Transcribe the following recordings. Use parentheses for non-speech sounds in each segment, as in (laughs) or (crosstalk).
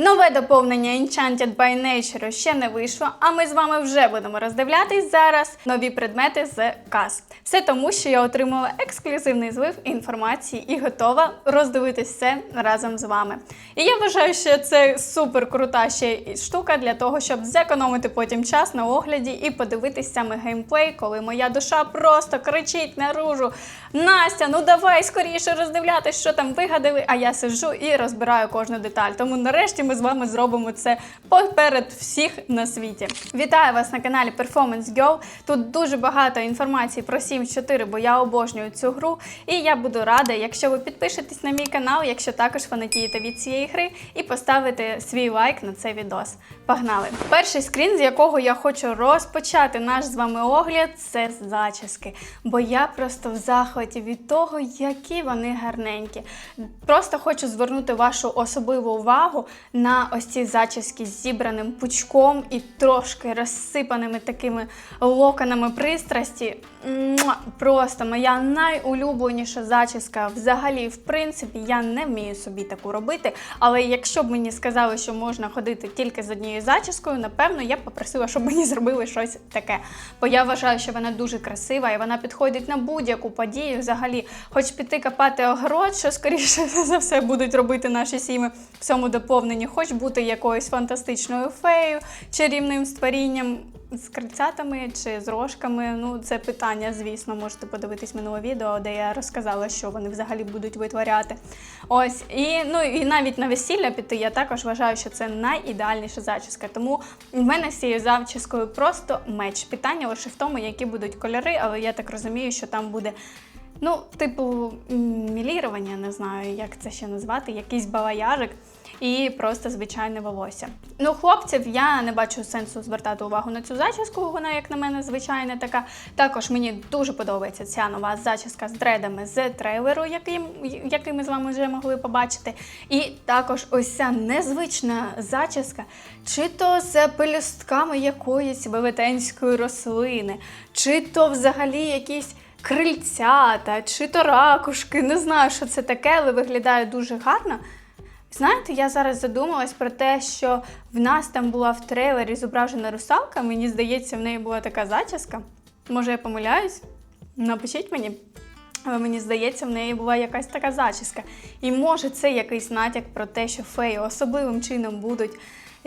Нове доповнення Enchanted by Nature ще не вийшло, а ми з вами вже будемо роздивлятись зараз нові предмети з каз. Все тому, що я отримала ексклюзивний злив інформації і готова роздивитись все разом з вами. І я вважаю, що це супер крута ще штука для того, щоб зекономити потім час на огляді і подивитись саме геймплей, коли моя душа просто кричить наружу. Настя, ну давай скоріше роздивлятись, що там вигадали. А я сиджу і розбираю кожну деталь. Тому нарешті ми з вами зробимо це поперед всіх на світі. Вітаю вас на каналі Performance Girl. Тут дуже багато інформації про Sims 4, бо я обожнюю цю гру. І я буду рада, якщо ви підпишетесь на мій канал, якщо також фанатієте від цієї гри, і поставите свій лайк на цей відос. Погнали! Перший скрін, з якого я хочу розпочати наш з вами огляд, це зачіски. Бо я просто в захваті від того, які вони гарненькі. Просто хочу звернути вашу особливу увагу на ось ці зачіски з зібраним пучком і трошки розсипаними такими локонами пристрасті. Просто моя найулюбленіша зачіска. Взагалі, в принципі, я не вмію собі таку робити. Але якщо б мені сказали, що можна ходити тільки з однією зачіскою, напевно, я б попросила, щоб мені зробили щось таке. Бо я вважаю, що вона дуже красива і вона підходить на будь-яку подію. Взагалі, хоч піти копати огород, що скоріше за все будуть робити наші сіми в цьому доповненні, хоч бути якоюсь фантастичною феєю, чарівним створінням. З крильцятами чи з рожками, ну це питання, звісно, можете подивитись минуле відео, де я розказала, що вони взагалі будуть витворяти. Ось, і ну і навіть на весілля піти, я також вважаю, що це найідеальніша зачіска. Тому в мене з цією зачіскою просто меч. Питання лише в тому, які будуть кольори, але я так розумію, що там буде. Ну, типу, мілірування, не знаю, як це ще назвати, якийсь балаярик і просто звичайне волосся. Ну, хлопців я не бачу сенсу звертати увагу на цю зачіску. Вона, як на мене, звичайна така. Також мені дуже подобається ця нова зачіска з дредами з трейлеру, який, який ми з вами вже могли побачити. І також ось ця незвична зачіска, чи то з пелюстками якоїсь велетенської рослини, чи то взагалі якісь крильцята, чи то ракушки. Не знаю, що це таке, але виглядає дуже гарно. Знаєте, я зараз задумалась про те, що в нас там була в трейлері зображена русалка. Мені здається, в неї була така зачіска. Може, я помиляюсь? Напишіть мені. Але мені здається, в неї була якась така зачіска. І може це якийсь натяк про те, що феї особливим чином будуть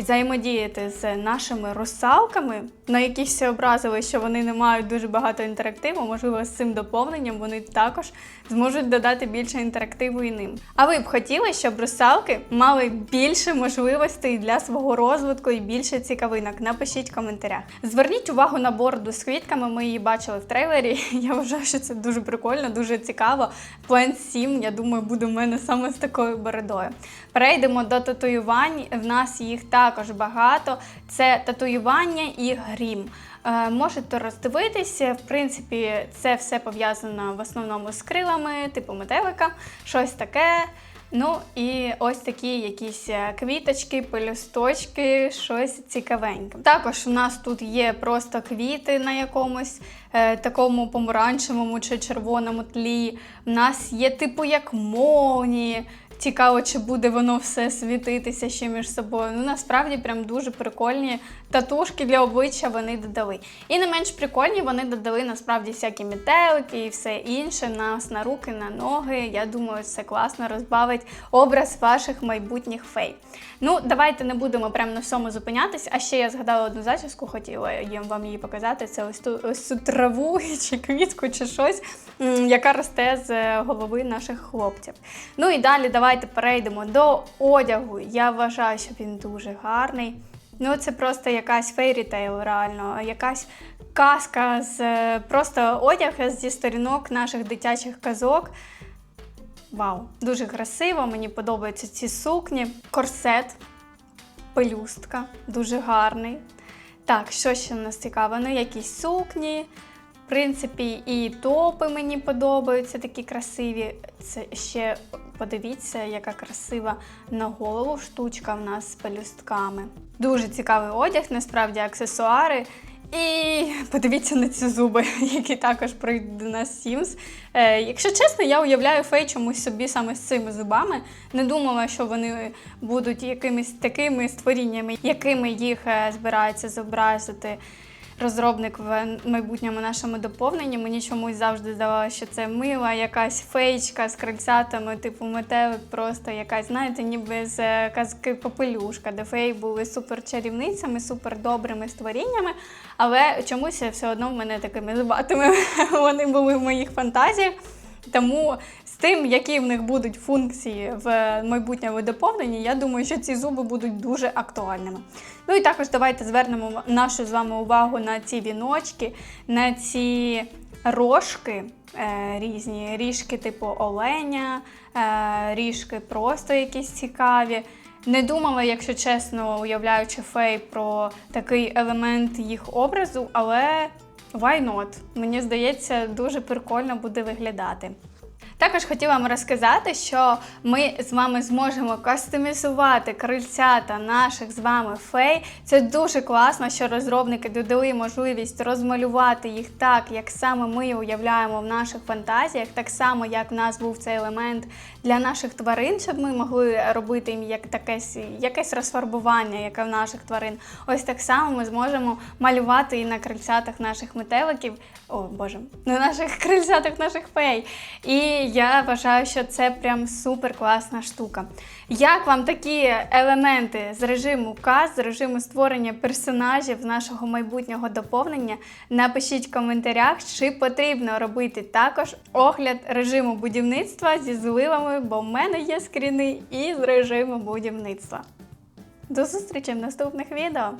взаємодіяти з нашими русалками, на які всі образили, що вони не мають дуже багато інтерактиву. Можливо, з цим доповненням вони також зможуть додати більше інтерактиву і ним. А ви б хотіли, щоб русалки мали більше можливостей для свого розвитку і більше цікавинок? Напишіть в коментарях. Зверніть увагу на бороду з квітками. Ми її бачили в трейлері. (laughs) Я вважаю, що це дуже прикольно, дуже цікаво. План 7, я думаю, буде в мене саме з такою бородою. Перейдемо до татуювань. В нас їх також багато. Це татуювання і грім. Е, можете роздивитися, в принципі, це все пов'язано в основному з крилами, типу метелика, щось таке. Ну і ось такі якісь е, квіточки, пелюсточки, щось цікавеньке. Також у нас тут є просто квіти на якомусь е, такому помаранчевому чи червоному тлі. У нас є типу як молнії. Цікаво, чи буде воно все світитися ще між собою. Ну насправді прям дуже прикольні татушки для обличчя вони додали. І не менш прикольні вони додали насправді всякі метелики і все інше нас на руки, на ноги. Я думаю, це класно розбавить образ ваших майбутніх фей. Ну, давайте не будемо прямо на всьому зупинятись. А ще я згадала одну зачіску, хотіла їм вам її показати. Це ось ту ось цю траву (laughs) чи квітку, чи щось, яка росте з голови наших хлопців. Ну і далі давайте перейдемо до одягу. Я вважаю, що він дуже гарний. Ну, це просто якась фейрітейл, реально, якась казка з е, просто одяг зі сторінок наших дитячих казок. Вау, дуже красиво, мені подобаються ці сукні. Корсет, пелюстка, дуже гарний. Так, що ще нас цікаво? Ну, якісь сукні. В принципі, і топи мені подобаються, такі красиві. Це ще подивіться, яка красива на голову штучка в нас з пелюстками. Дуже цікавий одяг, насправді аксесуари. І подивіться на ці зуби, (laughs) які також прийдуть до нас Sims. Е, якщо чесно, я уявляю фей чомусь собі саме з цими зубами. Не думала, що вони будуть якимись такими створіннями, якими їх е, збираються зобразити розробник в майбутньому нашому доповненні. Мені чомусь завжди здавалося, що це мила якась фейчка з крильцятами, типу метелик, просто якась, знаєте, ніби з е, казки Попелюшка, де феї були супер чарівницями, супер добрими створіннями. Але чомусь все одно в мене такими зубатими (laughs) вони були в моїх фантазіях. Тому з тим, які в них будуть функції в майбутньому доповненні, я думаю, що ці зуби будуть дуже актуальними. Ну і також давайте звернемо нашу з вами увагу на ці віночки, на ці рожки е, різні, ріжки типу оленя, е, ріжки просто якісь цікаві. Не думала, якщо чесно, уявляючи фей про такий елемент їх образу, але why not? Мені здається, дуже прикольно буде виглядати. Також хотіла вам розказати, що ми з вами зможемо кастомізувати крильцята наших з вами фей. Це дуже класно, що розробники додали можливість розмалювати їх так, як саме ми уявляємо в наших фантазіях, так само, як в нас був цей елемент для наших тварин, щоб ми могли робити їм як таке, якесь розфарбування, яке в наших тварин. Ось так само ми зможемо малювати і на крильцятах наших метеликів. О, Боже, на наших (laughs) крильцятах наших фей. І я вважаю, що це прям супер класна штука. Як вам такі елементи з режиму каз, з режиму створення персонажів нашого майбутнього доповнення? Напишіть в коментарях, чи потрібно робити також огляд режиму будівництва зі зливами, бо в мене є скріни і з режиму будівництва. До зустрічі в наступних відео!